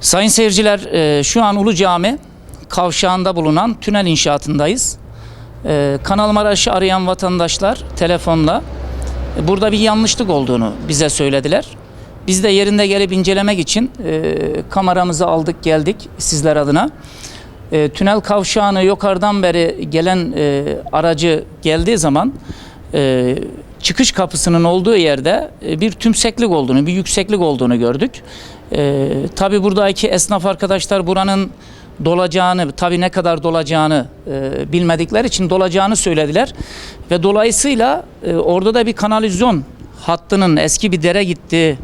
Sayın seyirciler, e, şu an Ulu Cami kavşağında bulunan tünel inşaatındayız. E, Kanal Maraş'ı arayan vatandaşlar telefonla burada bir yanlışlık olduğunu bize söylediler. Biz de yerinde gelip incelemek için e, kameramızı aldık geldik sizler adına. E, tünel kavşağını yukarıdan beri gelen e, aracı geldiği zaman e, çıkış kapısının olduğu yerde e, bir tümseklik olduğunu, bir yükseklik olduğunu gördük. E, tabii buradaki esnaf arkadaşlar buranın dolacağını, tabii ne kadar dolacağını e, bilmedikleri için dolacağını söylediler. Ve dolayısıyla e, orada da bir kanalizasyon hattının eski bir dere gittiği,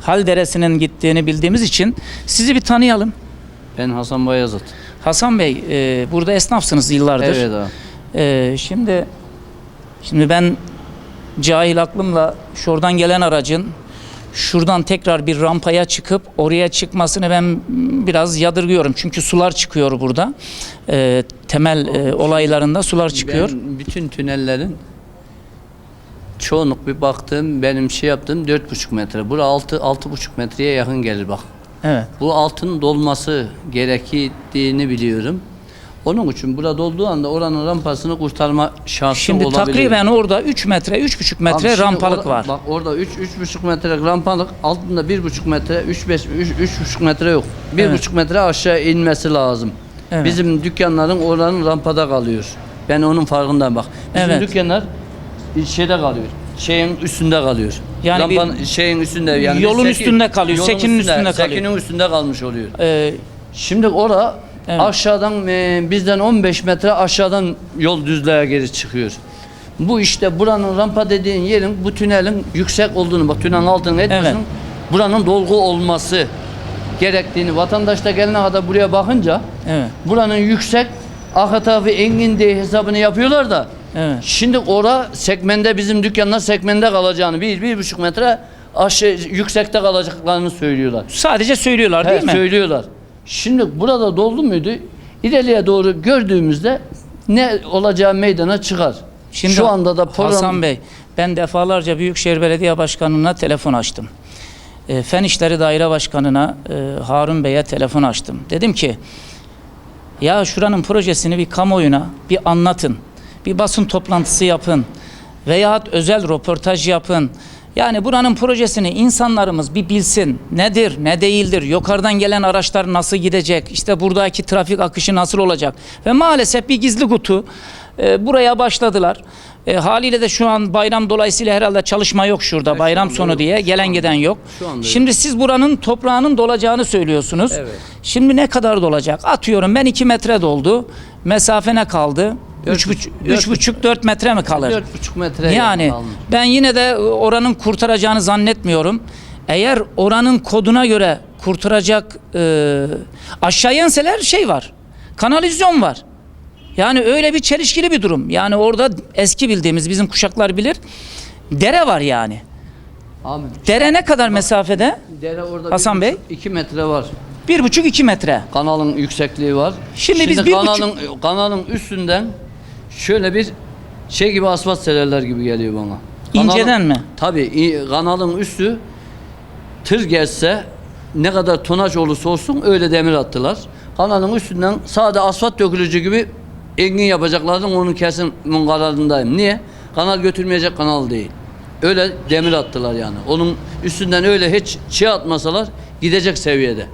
Hal Deresi'nin gittiğini bildiğimiz için sizi bir tanıyalım. Ben Hasan Bayazıt. Hasan Bey, e, burada esnafsınız yıllardır. Evet abi. Ee, şimdi şimdi ben cahil aklımla şuradan gelen aracın şuradan tekrar bir rampaya çıkıp oraya çıkmasını ben biraz yadırgıyorum. Çünkü sular çıkıyor burada. Ee, temel e, olaylarında sular çıkıyor. Ben bütün tünellerin çoğunluk bir baktım benim şey yaptığım 4,5 metre. Bura 6 6,5 metreye yakın gelir bak. Evet. Bu altın dolması gerektiğini biliyorum. Onun için burada dolduğu anda oranın rampasını kurtarma şansı Şimdi olabilir. takriben orada 3 metre, 3,5 Abi metre şimdi rampalık orada- var. Bak orada 3 3,5 metre rampalık, altında 1,5 metre, 3 5 3 3,5 metre yok. 1,5 metre aşağı inmesi lazım. Evet. Bizim dükkanların oranın rampada kalıyor. Ben onun farkındayım bak. Bizim Evet. dükkanlar şeyde kalıyor. Şeyin üstünde kalıyor. Yani bir- Rampanın şeyin üstünde yani Yolun bir üstünde kalıyor, yolun sekinin üstünde kalıyor. Sekinin üstünde kalmış oluyor. Ee, Şimdi ora Evet. aşağıdan e, bizden 15 metre aşağıdan yol düzlüğe geri çıkıyor. Bu işte buranın rampa dediğin yerin bu tünelin yüksek olduğunu bak tünelin altının etmesinin Evet. buranın dolgu olması gerektiğini vatandaş da gelene kadar buraya bakınca evet. buranın yüksek arka tarafı engin diye hesabını yapıyorlar da Evet. şimdi ora sekmende bizim dükkanlar sekmende kalacağını bir, bir buçuk metre aşağı yüksekte kalacaklarını söylüyorlar. Sadece söylüyorlar He, değil mi? Söylüyorlar. Şimdi burada doldu muydu? İleriye doğru gördüğümüzde ne olacağı meydana çıkar. Şimdi Şu anda da program... Hasan Bey, ben defalarca Büyükşehir Belediye Başkanı'na telefon açtım. E, Fen İşleri Daire Başkanı'na e, Harun Bey'e telefon açtım. Dedim ki, ya şuranın projesini bir kamuoyuna bir anlatın. Bir basın toplantısı yapın. Veyahut özel röportaj yapın. Yani buranın projesini insanlarımız bir bilsin. Nedir, ne değildir, yukarıdan gelen araçlar nasıl gidecek, işte buradaki trafik akışı nasıl olacak. Ve maalesef bir gizli kutu e, buraya başladılar. E, haliyle de şu an bayram dolayısıyla herhalde çalışma yok şurada. Evet, bayram sonu yok. diye gelen giden yok. Anda yok. Şimdi siz buranın toprağının dolacağını söylüyorsunuz. Evet. Şimdi ne kadar dolacak? Atıyorum ben 2 metre doldu. Mesafe ne kaldı? Dört 3,5 buçuk- dört 3,5 4 metre mi kalır? 4,5 metre Yani kalmış. ben yine de oranın kurtaracağını zannetmiyorum. Eğer oranın koduna göre kurtaracak e, aşağıya inseler şey var. Kanalizasyon var. Yani öyle bir çelişkili bir durum. Yani orada eski bildiğimiz bizim kuşaklar bilir. Dere var yani. Abi, Dere ne kadar mesafede? dere orada Hasan Bey? 2 metre var. 1,5-2 metre. Kanalın yüksekliği var. Şimdi biz bir kanalın, kanalın üstünden şöyle bir şey gibi asfalt sererler gibi geliyor bana. İnceden mi? Tabii i- kanalın üstü tır gelse ne kadar tonaj olursa olsun öyle demir attılar. Kanalın üstünden sade asfalt dökülücü gibi engin yapacaklarının onun kesin bunun kararındayım. Niye? Kanal götürmeyecek kanal değil. Öyle demir attılar yani. Onun üstünden öyle hiç çiğ atmasalar gidecek seviyede.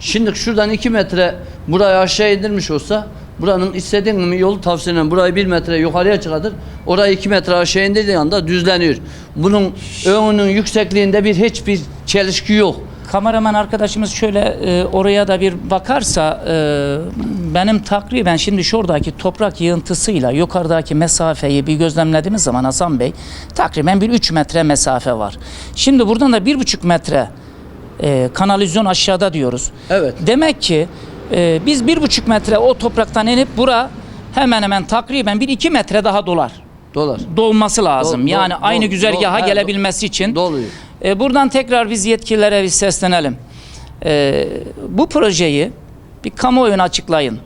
Şimdi şuradan 2 metre burayı aşağı indirmiş olsa buranın istediğin mi yolu tavsiye ederim. Burayı 1 metre yukarıya çıkartır. Orayı 2 metre aşağı indirdiği anda düzleniyor. Bunun önünün yüksekliğinde bir hiçbir çelişki yok. Kameraman arkadaşımız şöyle e, oraya da bir bakarsa e, benim takriben şimdi şuradaki toprak yığıntısıyla yukarıdaki mesafeyi bir gözlemlediğimiz zaman Hasan Bey takriben bir 3 metre mesafe var. Şimdi buradan da 1,5 metre e, kanalizasyon aşağıda diyoruz. Evet. Demek ki e, biz 1,5 metre o topraktan inip bura hemen hemen takriben bir 2 metre daha dolar. Dolar. dolması lazım. Dol- yani dol- aynı dol- güzergaha dol- gelebilmesi için. Doluyor. E, buradan tekrar biz yetkililere bir seslenelim. E, bu projeyi bir kamuoyuna açıklayın.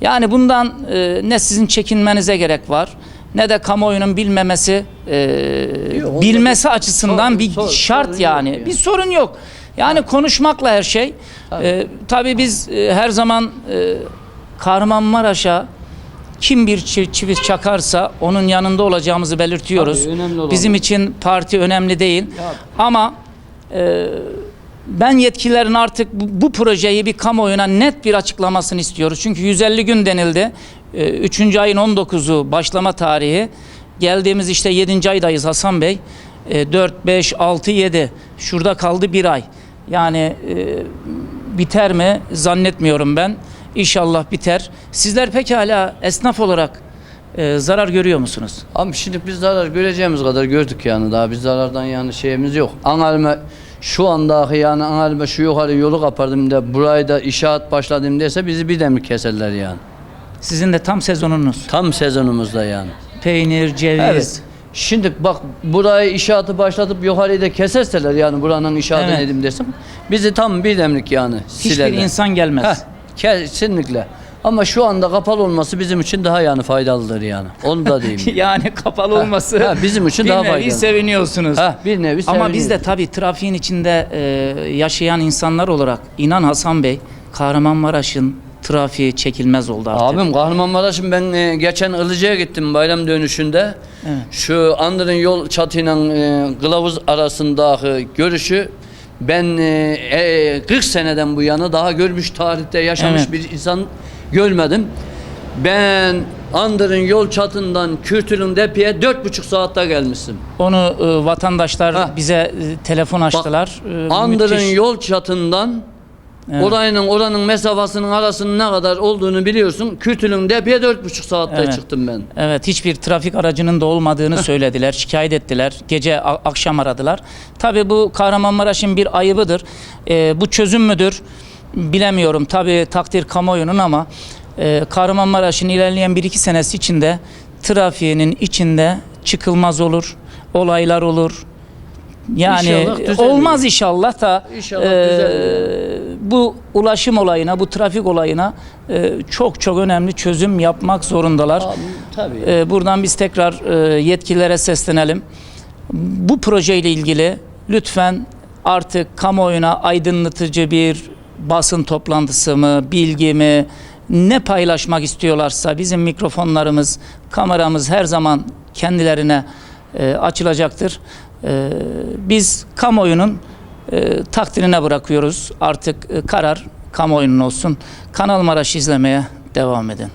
Yani bundan e, ne sizin çekinmenize gerek var ne de kamuoyunun bilmemesi e, Yok, bilmesi bir- açısından sorun- bir sorun- şart sorun yani. yani. Bir sorun yok. Yani konuşmakla her şey. Tabii. E, tabii biz e, her zaman e, Kahramanmaraş'a kim bir çi- çivi çakarsa onun yanında olacağımızı belirtiyoruz. Tabii, Bizim için parti önemli değil. Ya- Ama e, ben yetkililerin artık bu, bu projeyi bir kamuoyuna net bir açıklamasını istiyoruz. Çünkü 150 gün denildi. 3. ayın 19'u başlama tarihi. Geldiğimiz işte 7. aydayız Hasan Bey. E, 4, 5, 6, 7. Şurada kaldı bir ay. Yani e, biter mi zannetmiyorum ben. İnşallah biter. Sizler pekala esnaf olarak e, zarar görüyor musunuz? Ama şimdi biz zarar göreceğimiz kadar gördük yani daha biz zarardan yani şeyimiz yok. Analime şu anda yani analime şu yukarı yolu kapardım da burayı da inşaat başladım dese bizi bir demir keserler yani. Sizin de tam sezonunuz. Tam sezonumuzda yani. Peynir, ceviz. Evet. Şimdi bak burayı inşaatı başlatıp yukarıyı da keserseler yani buranın inşaatını Evet. edeyim desem bizi tam bir demlik yani Hiçbir silerler. insan gelmez. Heh, kesinlikle. Ama şu anda kapalı olması bizim için daha yani faydalıdır yani. Onu da diyeyim. yani kapalı olması ha, bizim için bir daha nevi faydalı. seviniyorsunuz. ha, bir nevi Ama biz de seviniyoruz. tabii trafiğin içinde e, yaşayan insanlar olarak inan Hasan Bey Kahramanmaraş'ın trafiği çekilmez oldu artık. Abim Kahramanmaraş'ın ben e, geçen Ilıca'ya gittim bayram dönüşünde. Evet. Şu Andır'ın yol çatıyla e, kılavuz arasındaki görüşü ben e, e, 40 seneden bu yana daha görmüş tarihte yaşamış Evet. bir insan görmedim. Ben Andır'ın yol çatından Kürtül'ün depiye dört buçuk saatte gelmişim. Onu e, vatandaşlar Ha. bize e, telefon açtılar. E, Andır'ın müthiş. yol çatından Evet. orayının oranın mesafasının arasının ne kadar olduğunu biliyorsun. Kürtül'ün depiye dört buçuk saatte Evet. çıktım ben. Evet hiçbir trafik aracının da olmadığını söylediler. Şikayet ettiler. Gece akşam aradılar. Tabii bu Kahramanmaraş'ın bir ayıbıdır. Ee, bu çözüm müdür? Bilemiyorum. Tabii takdir kamuoyunun ama e, Kahramanmaraş'ın ilerleyen 1-2 senesi içinde trafiğinin içinde çıkılmaz olur. Olaylar olur. Yani İnşallah düzelir. olmaz inşallah da İnşallah e, düzelir. bu ulaşım olayına, bu trafik olayına e, çok çok önemli çözüm yapmak zorundalar. Abi, tabii. Ee, buradan biz tekrar e, yetkililere seslenelim. Bu projeyle ilgili lütfen artık kamuoyuna aydınlatıcı bir basın toplantısı mı, bilgi mi, ne paylaşmak istiyorlarsa bizim mikrofonlarımız, kameramız her zaman kendilerine e, açılacaktır. E, biz kamuoyunun e, takdirine bırakıyoruz. Artık e, karar kamuoyunun olsun. Kanal Maraş izlemeye devam edin.